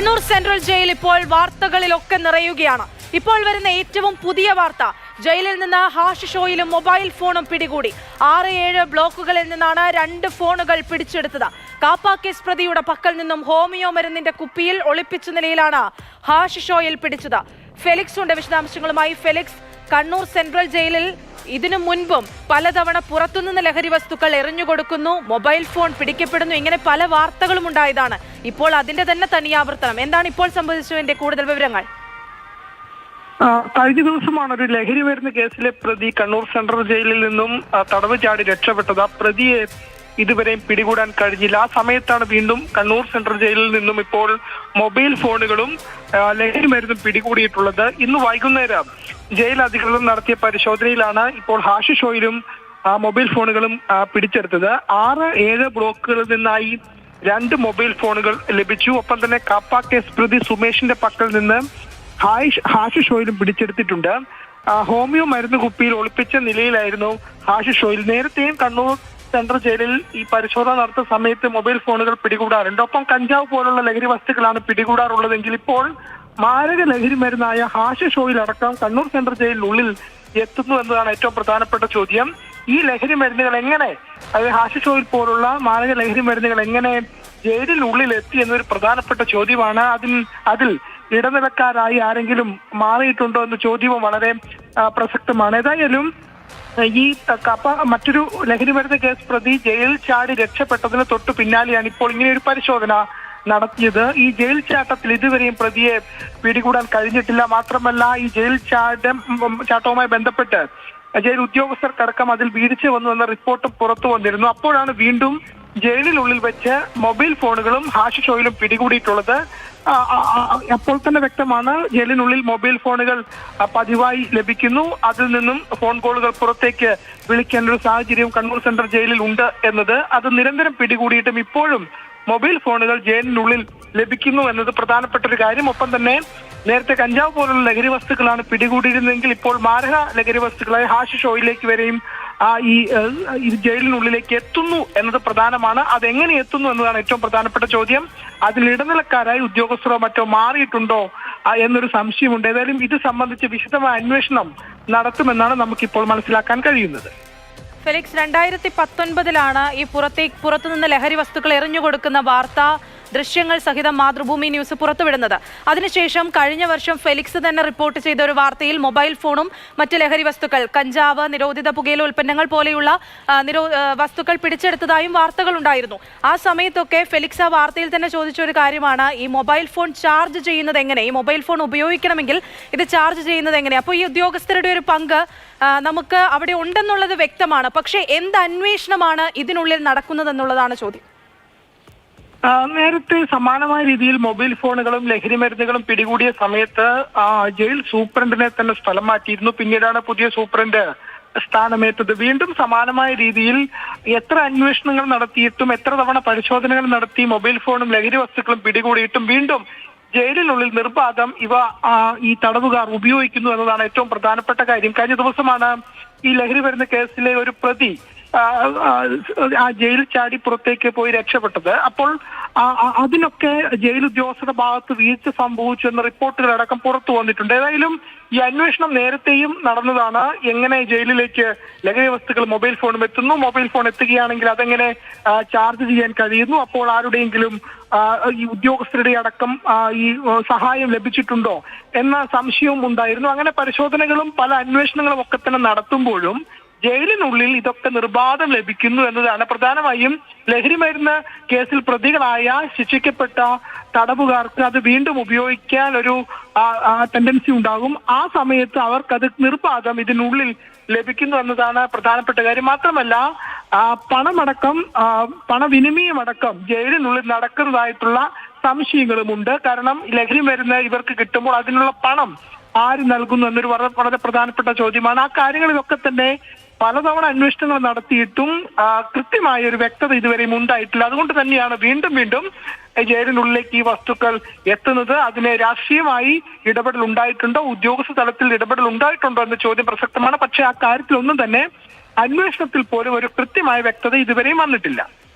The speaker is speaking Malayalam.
കണ്ണൂർ സെൻട്രൽ ജയിൽ ഇപ്പോൾ വാർത്തകളിലൊക്കെ നിറയുകയാണ്. ഇപ്പോൾ വരുന്ന ഏറ്റവും പുതിയ വാർത്ത ജയിലിൽ നിന്ന് ഹാഷ് ഷോയിലും മൊബൈൽ ഫോണും പിടികൂടി. ആറ് ഏഴ് ബ്ലോക്കുകളിൽ നിന്നാണ് രണ്ട് ഫോണുകൾ പിടിച്ചെടുത്തത്. കാപ്പ കേസ് പ്രതിയുടെ പക്കൽ നിന്നും ഹോമിയോ മരുന്നിന്റെ കുപ്പിയിൽ ഒളിപ്പിച്ച നിലയിലാണ് ഹാഷ് ഷോയിൽ പിടിച്ചത്. ഫെലിക്സ് ഉണ്ട് വിശദാംശങ്ങളുമായി. ഫെലിക്സ് കണ്ണൂർ സെൻട്രൽ ജയിലിൽ ഇതിനു മുൻപും പലതവണ പുറത്തുനിന്ന് ലഹരി വസ്തുക്കൾ എറിഞ്ഞുകൊടുക്കുന്നു മൊബൈൽ ഫോൺ പിടിക്കപ്പെടുന്നു ഇങ്ങനെ പല വാർത്തകളും ഉണ്ടായതാണ്. ഇപ്പോൾ അതിന്റെ തന്നെ തനിയാവർത്തനം എന്താണ് ഇപ്പോൾ സംഭവിച്ചതിന്റെ കൂടുതൽ വിവരങ്ങൾ? കഴിഞ്ഞ ദിവസമാണ് ഒരു ലഹരി മരുന്ന് കേസിലെ പ്രതി കണ്ണൂർ സെൻട്രൽ ജയിലിൽ നിന്നും തടവ് ചാടി രക്ഷപ്പെട്ടത്. ആ പ്രതിയെ ഇതുവരെയും പിടികൂടാൻ കഴിഞ്ഞില്ല. ആ സമയത്താണ് വീണ്ടും കണ്ണൂർ സെൻട്രൽ ജയിലിൽ നിന്നും ഇപ്പോൾ മൊബൈൽ ഫോണുകളും ലഹരി മരുന്നും പിടികൂടിയിട്ടുള്ളത്. ഇന്ന് വൈകുന്നേരം ജയിൽ അധികൃതർ നടത്തിയ പരിശോധനയിലാണ് ഇപ്പോൾ ഹാഷി ഷോയിലും മൊബൈൽ ഫോണുകളും പിടിച്ചെടുത്തത്. ആറ് ഏഴ് ബ്ലോക്കുകളിൽ നിന്നായി രണ്ട് മൊബൈൽ ഫോണുകൾ ലഭിച്ചു. ഒപ്പം തന്നെ കാപ്പ കേസ് പ്രതി സുമേഷിന്റെ പക്കൽ നിന്ന് ഹാഷിഷ് ഹാഷി ഷോയിലും പിടിച്ചെടുത്തിട്ടുണ്ട്. ഹോമിയോ മരുന്ന് കുപ്പിയിൽ ഒളിപ്പിച്ച നിലയിലായിരുന്നു ഹാഷി ഷോയിൽ. നേരത്തെയും കണ്ണൂർ സെൻട്രൽ ജയിലിൽ ഈ പരിശോധന നടത്തുന്ന സമയത്ത് മൊബൈൽ ഫോണുകൾ പിടികൂടാറുണ്ട്. ഒപ്പം കഞ്ചാവ് പോലുള്ള ലഹരി വസ്തുക്കളാണ് പിടികൂടാറുള്ളതെങ്കിൽ ഇപ്പോൾ മാരക ലഹരി മരുന്നായ ഹാഷിഷ് ഓയിൽ അടക്കം കണ്ണൂർ സെൻട്രൽ ജയിലിനുള്ളിൽ എത്തുന്നു എന്നതാണ് ഏറ്റവും പ്രധാനപ്പെട്ട ചോദ്യം. ഈ ലഹരി മരുന്നുകൾ എങ്ങനെ അതായത് ഹാഷിഷ് ഷോയിൽ പോലുള്ള മാരക ലഹരി മരുന്നുകൾ എങ്ങനെ ജയിലിനുള്ളിൽ എത്തി എന്നൊരു പ്രധാനപ്പെട്ട ചോദ്യമാണ്. അതിൽ അതിൽ ഇടനിലക്കാരായി ആരെങ്കിലും മാറിയിട്ടുണ്ടോ എന്ന ചോദ്യവും വളരെ പ്രസക്തമാണ്. ഏതായാലും ഈ കപ്പ മറ്റൊരു ലഹരി മരുന്ന് കേസ് പ്രതി ജയിൽ ചാടി രക്ഷപ്പെട്ടതിന് തൊട്ടു പിന്നാലെയാണ് ഇപ്പോൾ ഇങ്ങനെ ഒരു പരിശോധന നടത്തിയത്. ഈ ജയിൽ ചാട്ടത്തിൽ ഇതുവരെയും പ്രതിയെ പിടികൂടാൻ കഴിഞ്ഞിട്ടില്ല. മാത്രമല്ല ഈ ജയിൽ ചാട്ടം ചാട്ടവുമായി ബന്ധപ്പെട്ട് ജയിൽ ഉദ്യോഗസ്ഥർക്കടക്കം അതിൽ വീഴ്ച വന്നു എന്ന റിപ്പോർട്ട് പുറത്തു വന്നിരുന്നു. അപ്പോഴാണ് വീണ്ടും ജയിലിനുള്ളിൽ വെച്ച് മൊബൈൽ ഫോണുകളും ഹാഷ് ഷോയിലും പിടികൂടിയിട്ടുള്ളത്. അപ്പോൾ തന്നെ വ്യക്തമാണ്. ജയിലിനുള്ളിൽ മൊബൈൽ ഫോണുകൾ പതിവായി ലഭിക്കുന്നു. അതിൽ നിന്നും ഫോൺ കോളുകൾ പുറത്തേക്ക് വിളിക്കേണ്ട ഒരു സാഹചര്യം കണ്ണൂർ സെൻട്രൽ ജയിലിൽ ഉണ്ട് എന്നത്. അത് നിരന്തരം പിടികൂടിയിട്ടും ഇപ്പോഴും മൊബൈൽ ഫോണുകൾ ജയിലിനുള്ളിൽ ലഭിക്കുന്നു എന്നത് പ്രധാനപ്പെട്ട ഒരു കാര്യം. ഒപ്പം തന്നെ നേരത്തെ കഞ്ചാവ് പോലുള്ള ലഹരി വസ്തുക്കളാണ് പിടികൂടിയിരുന്നെങ്കിൽ ഇപ്പോൾ മാരക ലഹരി വസ്തുക്കളായ ഹാഷ് ഷോയിലേക്ക് വരെയും ഈ ഏഹ്, ഇത് ജയിലിനുള്ളിലേക്ക് എത്തുന്നു എന്നത് പ്രധാനമാണ്. അതെങ്ങനെ എത്തുന്നു എന്നതാണ് ഏറ്റവും പ്രധാനപ്പെട്ട ചോദ്യം. അതിൽ ഇടനിലക്കാരായി ഉദ്യോഗസ്ഥരോ മറ്റോ മാറിയിട്ടുണ്ടോ ആ, എന്നൊരു സംശയമുണ്ട്. ഏതായാലും ഇത് സംബന്ധിച്ച് വിശദമായ അന്വേഷണം നടത്തുമെന്നാണ് നമുക്കിപ്പോൾ മനസ്സിലാക്കാൻ കഴിയുന്നത്. ഫെലിക്സ് രണ്ടായിരത്തി പത്തൊൻപതിലാണ് ഈ പുറത്തേക്ക് പുറത്തുനിന്ന് ലഹരി വസ്തുക്കൾ എറിഞ്ഞു കൊടുക്കുന്ന വാർത്ത ദൃശ്യങ്ങൾ സഹിതം മാതൃഭൂമി ന്യൂസ് പുറത്തുവിടുന്നത്. അതിനുശേഷം കഴിഞ്ഞ വർഷം ഫെലിക്സ് തന്നെ റിപ്പോർട്ട് ചെയ്ത ഒരു വാർത്തയിൽ മൊബൈൽ ഫോണും മറ്റ് ലഹരി വസ്തുക്കൾ കഞ്ചാവ് നിരോധിത പുകയില ഉൽപ്പന്നങ്ങൾ പോലെയുള്ള നിരോ വസ്തുക്കൾ പിടിച്ചെടുത്തതായും വാർത്തകൾ ഉണ്ടായിരുന്നു. ആ സമയത്തൊക്കെ ഫെലിക്സ് ആ വാർത്തയിൽ തന്നെ ചോദിച്ച ഒരു കാര്യമാണ് ഈ മൊബൈൽ ഫോൺ ചാർജ് ചെയ്യുന്നത് എങ്ങനെ? ഈ മൊബൈൽ ഫോൺ ഉപയോഗിക്കണമെങ്കിൽ ഇത് ചാർജ് ചെയ്യുന്നത് എങ്ങനെ? അപ്പോൾ ഈ ഉദ്യോഗസ്ഥരുടെ ഒരു പങ്ക് നമുക്ക് അവിടെ ഉണ്ടെന്നുള്ളത് വ്യക്തമാണ്. പക്ഷേ എന്ത് അന്വേഷണമാണ് ഇതിനുള്ളിൽ നടക്കുന്നതെന്നുള്ളതാണ് ചോദ്യം. നേരത്തെ സമാനമായ രീതിയിൽ മൊബൈൽ ഫോണുകളും ലഹരി മരുന്നുകളും പിടികൂടിയ സമയത്ത് ജയിൽ സൂപ്രണ്ടിനെ തന്നെ സ്ഥലം മാറ്റിയിരുന്നു. പിന്നീടാണ് പുതിയ സൂപ്രണ്ട് സ്ഥാനമേറ്റത്. വീണ്ടും സമാനമായ രീതിയിൽ എത്ര അന്വേഷണങ്ങൾ നടത്തിയിട്ടും എത്ര തവണ പരിശോധനകൾ നടത്തി മൊബൈൽ ഫോണും ലഹരി വസ്തുക്കളും പിടികൂടിയിട്ടും വീണ്ടും ജയിലിനുള്ളിൽ നിർബാധം ഇവ ഈ തടവുകാർ ഉപയോഗിക്കുന്നു എന്നതാണ് ഏറ്റവും പ്രധാനപ്പെട്ട കാര്യം. കഴിഞ്ഞ ദിവസമാണ് ഈ ലഹരി വരുന്ന കേസിലെ ഒരു പ്രതി ആ, ജയിൽ ചാടി പുറത്തേക്ക് പോയി രക്ഷപ്പെട്ടത്. അപ്പോൾ അതിനൊക്കെ ജയിൽ ഉദ്യോഗസ്ഥരുടെ ഭാഗത്ത് വീഴ്ച സംഭവിച്ചു എന്ന റിപ്പോർട്ടുകളടക്കം പുറത്തു വന്നിട്ടുണ്ട്. ഏതായാലും ഈ അന്വേഷണം നേരത്തെയും നടന്നതാണ്. എങ്ങനെ ജയിലിലേക്ക് ലഹരി വസ്തുക്കൾ മൊബൈൽ ഫോണും എത്തുന്നു? മൊബൈൽ ഫോൺ എത്തുകയാണെങ്കിൽ അതെങ്ങനെ ചാർജ് ചെയ്യാൻ കഴിയുന്നു? അപ്പോൾ ആരുടെയെങ്കിലും ഈ ഉദ്യോഗസ്ഥരുടെ അടക്കം ഈ സഹായം ലഭിച്ചിട്ടുണ്ടോ എന്ന സംശയവും ഉണ്ടായിരുന്നു. അങ്ങനെ പരിശോധനകളും പല അന്വേഷണങ്ങളും ഒക്കെ തന്നെ നടത്തുമ്പോഴും ജയിലിനുള്ളിൽ ഇതൊക്കെ നിർബാധം ലഭിക്കുന്നു എന്നതാണ്. പ്രധാനമായും ലഹരി മരുന്ന് കേസിൽ പ്രതികളായ ശിക്ഷിക്കപ്പെട്ട തടവുകാർക്ക് അത് വീണ്ടും ഉപയോഗിക്കാൻ ഒരു ടെൻഡൻസി ഉണ്ടാകും. ആ സമയത്ത് അവർക്കത് നിർബാധം ഇതിനുള്ളിൽ ലഭിക്കുന്നു എന്നതാണ് പ്രധാനപ്പെട്ട കാര്യം. മാത്രമല്ല പണമടക്കം പണവിനിമയമടക്കം ജയിലിനുള്ളിൽ നടക്കുന്നതായിട്ടുള്ള സംശയങ്ങളുമുണ്ട്. കാരണം ലഹരി മരുന്ന് ഇവർക്ക് കിട്ടുമ്പോൾ അതിനുള്ള പണം ആര് നൽകുന്നു എന്നൊരു വളരെ പ്രധാനപ്പെട്ട ചോദ്യമാണ്. ആ കാര്യങ്ങളിലൊക്കെ തന്നെ പലതവണ അന്വേഷണങ്ങൾ നടത്തിയിട്ടും കൃത്യമായ ഒരു വ്യക്തത ഇതുവരെയും ഉണ്ടായിട്ടില്ല. അതുകൊണ്ട് തന്നെയാണ് വീണ്ടും വീണ്ടും ജയിലിനുള്ളിലേക്ക് ഈ വസ്തുക്കൾ എത്തുന്നത്. അതിന് രാഷ്ട്രീയമായി ഇടപെടൽ ഉണ്ടായിട്ടുണ്ടോ? ഉദ്യോഗസ്ഥ തലത്തിൽ ഇടപെടൽ ഉണ്ടായിട്ടുണ്ടോ എന്ന ചോദ്യം പ്രസക്തമാണ്. പക്ഷേ ആ കാര്യത്തിലൊന്നും തന്നെ അന്വേഷണത്തിൽ പോലും ഒരു കൃത്യമായ വ്യക്തത ഇതുവരെയും വന്നിട്ടില്ല.